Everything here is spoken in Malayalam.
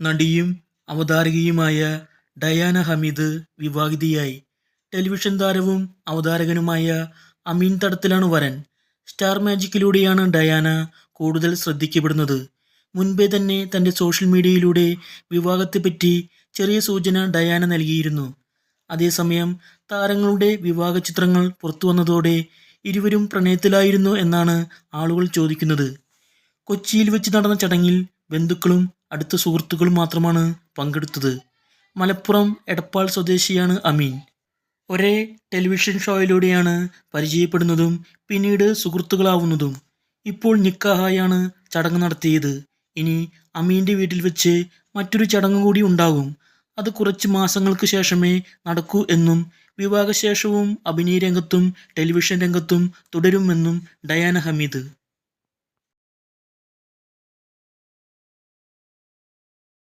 നടിയും അവതാരകയുമായ ഡയാന ഹമീദ് വിവാഹിതയായി. ടെലിവിഷൻ താരവും അവതാരകനുമായ അമീൻ തടത്തിലാണ് വരൻ. സ്റ്റാർ മാജിക്കിലൂടെയാണ് ഡയാന കൂടുതൽ ശ്രദ്ധിക്കപ്പെടുന്നത്. മുൻപേ തന്നെ തന്റെ സോഷ്യൽ മീഡിയയിലൂടെ വിവാഹത്തെപ്പറ്റി ചെറിയ സൂചന ഡയാന നൽകിയിരുന്നു. അതേസമയം താരങ്ങളുടെ വിവാഹ ചിത്രങ്ങൾ പുറത്തു വന്നതോടെ ഇരുവരും പ്രണയത്തിലായിരുന്നു എന്നാണ് ആളുകൾ ചോദിക്കുന്നത്. കൊച്ചിയിൽ വെച്ച് നടന്ന ചടങ്ങിൽ ബന്ധുക്കളും അടുത്ത സുഹൃത്തുക്കൾ മാത്രമാണ് പങ്കെടുത്തത്. മലപ്പുറം എടപ്പാൾ സ്വദേശിയാണ് അമീൻ. ഒരേ ടെലിവിഷൻ ഷോയിലൂടെയാണ് പരിചയപ്പെടുന്നതും പിന്നീട് സുഹൃത്തുക്കളാവുന്നതും. ഇപ്പോൾ നിക്കാഹായാണ് ചടങ്ങ് നടത്തിയത്. ഇനി അമീന്റെ വീട്ടിൽ വെച്ച് മറ്റൊരു ചടങ്ങ് കൂടി ഉണ്ടാകും. അത് കുറച്ച് മാസങ്ങൾക്ക് ശേഷമേ നടക്കൂ എന്നും വിവാഹശേഷവും അഭിനയ രംഗത്തും ടെലിവിഷൻ രംഗത്തും തുടരുമെന്നും ഡയാന ഹമീദ്.